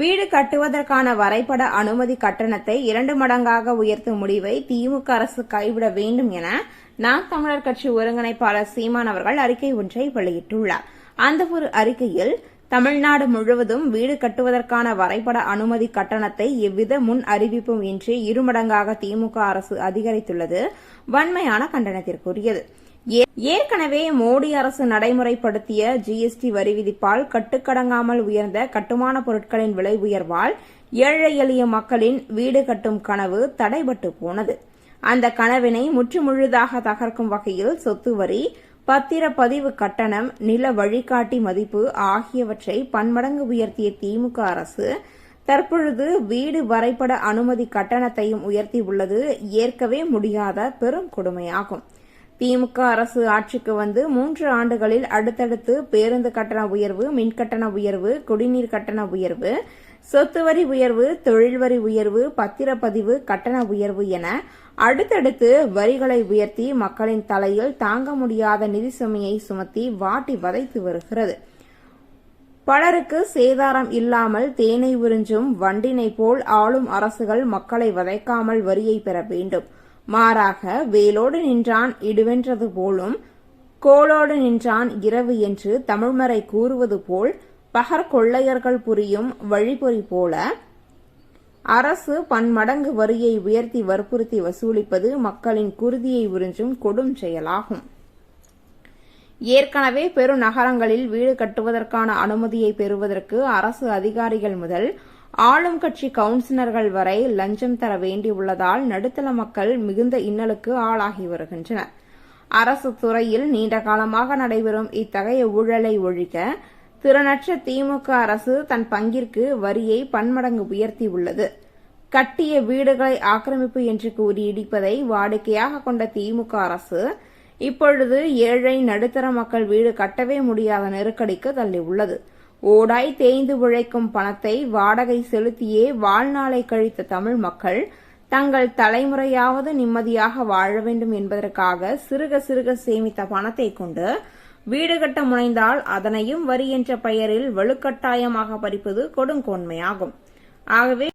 வீடு கட்டுவதற்கான வரைபட அனுமதி கட்டணத்தை இரண்டு மடங்காக உயர்த்தும் முடிவை திமுக அரசு கைவிட வேண்டும் என நாம் தமிழர் கட்சி ஒருங்கிணைப்பாளர் சீமான் அவர்கள் அறிக்கை ஒன்றை வெளியிட்டுள்ளார். அந்த ஒரு அறிக்கையில் தமிழ்நாடு முழுவதும் வீடு கட்டுவதற்கான வரைபட அனுமதி கட்டணத்தை எவ்வித முன் அறிவிப்பும் இன்றி இருமடங்காக திமுக அரசு அதிகரித்துள்ளது வன்மையான கண்டனத்திற்குரியது. ஏற்கனவே மோடி அரசு நடைமுறைப்படுத்திய ஜிஎஸ்டி வரி விதிப்பால் கட்டுக்கடங்காமல் உயர்ந்த கட்டுமான பொருட்களின் விலை உயர்வால் ஏழை எளிய மக்களின் வீடு கட்டும் கனவு தடைபட்டு போனது. அந்த கனவினை முற்றுமுழுதாக தகர்க்கும் வகையில் சொத்து வரி பத்திரப்பதிவு கட்டணம் நில வழிகாட்டி மதிப்பு ஆகியவற்றை பன்மடங்கு உயர்த்திய திமுக அரசு தற்பொழுது வீடு வரைபட அனுமதி கட்டணத்தையும் உயர்த்தியுள்ளது ஏற்கவே முடியாத பெரும் கொடுமையாகும். திமுக அரசு ஆட்சிக்கு வந்து மூன்று ஆண்டுகளில் அடுத்தடுத்து பேருந்து கட்டண உயர்வு மின்கட்டண உயர்வு குடிநீர் கட்டண உயர்வு சொத்து வரி உயர்வு தொழில் வரி உயர்வு பத்திரப்பதிவு கட்டண உயர்வு என அடுத்தடுத்து வரிகளை உயர்த்தி மக்களின் தலையில் தாங்க முடியாத நிதி சுமையை சுமத்தி வாட்டி வதைத்து வருகிறது. பலருக்கு சேதாரம் இல்லாமல் தேனை உறிஞ்சும் வண்டினை போல் ஆளும் அரசுகள் மக்களை வதைக்காமல் வரியை பெற வேண்டும். மாறாக வேலோடு நின்றான் இடுவென்றது போலும் கோளோடு நின்றான் இரவு என்று தமிழ்மறை கூறுவது போல் பகர் கொள்ளையர்கள் புரியும் வழிபொறி போல அரசு பன்மடங்கு வரியை உயர்த்தி வற்புறுத்தி வசூலிப்பது மக்களின் குருதியை உறிஞ்சும் கொடும் செயலாகும். ஏற்கனவே பெருநகரங்களில் வீடு கட்டுவதற்கான அனுமதியை பெறுவதற்கு அரசு அதிகாரிகள் முதல் ஆளும் கட்சி கவுன்சிலர்கள் வரை லஞ்சம் தர வேண்டியுள்ளதால் நடுத்தர மக்கள் மிகுந்த இன்னலுக்கு ஆளாகி வருகின்றனர். அரசு துறையில் நீண்ட காலமாக நடைபெறும் இத்தகைய ஊழலை ஒழிக்க திறனற்ற திமுக அரசு தன் பங்கிற்கு வரியை பன்மடங்கு உயர்த்தியுள்ளது கட்டிய வீடுகளை ஆக்கிரமிப்பு என்று கூறி இடிப்பதை வாடிக்கையாக கொண்ட திமுக அரசு இப்பொழுது ஏழை நடுத்தர மக்கள் வீடு கட்டவே முடியாத நெருக்கடிக்கு தள்ளியுள்ளது ஓடாய் தேய்ந்து உழைக்கும் பணத்தை வாடகை செலுத்தியே வாழ்நாளை கழித்த தமிழ் மக்கள் தங்கள் தலைமுறையாவது நிம்மதியாக வாழ வேண்டும் என்பதற்காக சிறுக சிறுக சேமித்த பணத்தை கொண்டு வீடு கட்ட முனைந்தால் அதனையும் வரி என்ற பெயரில் வலுக்கட்டாயமாக பறிப்பது கொடுங்கோன்மையாகும். ஆகவே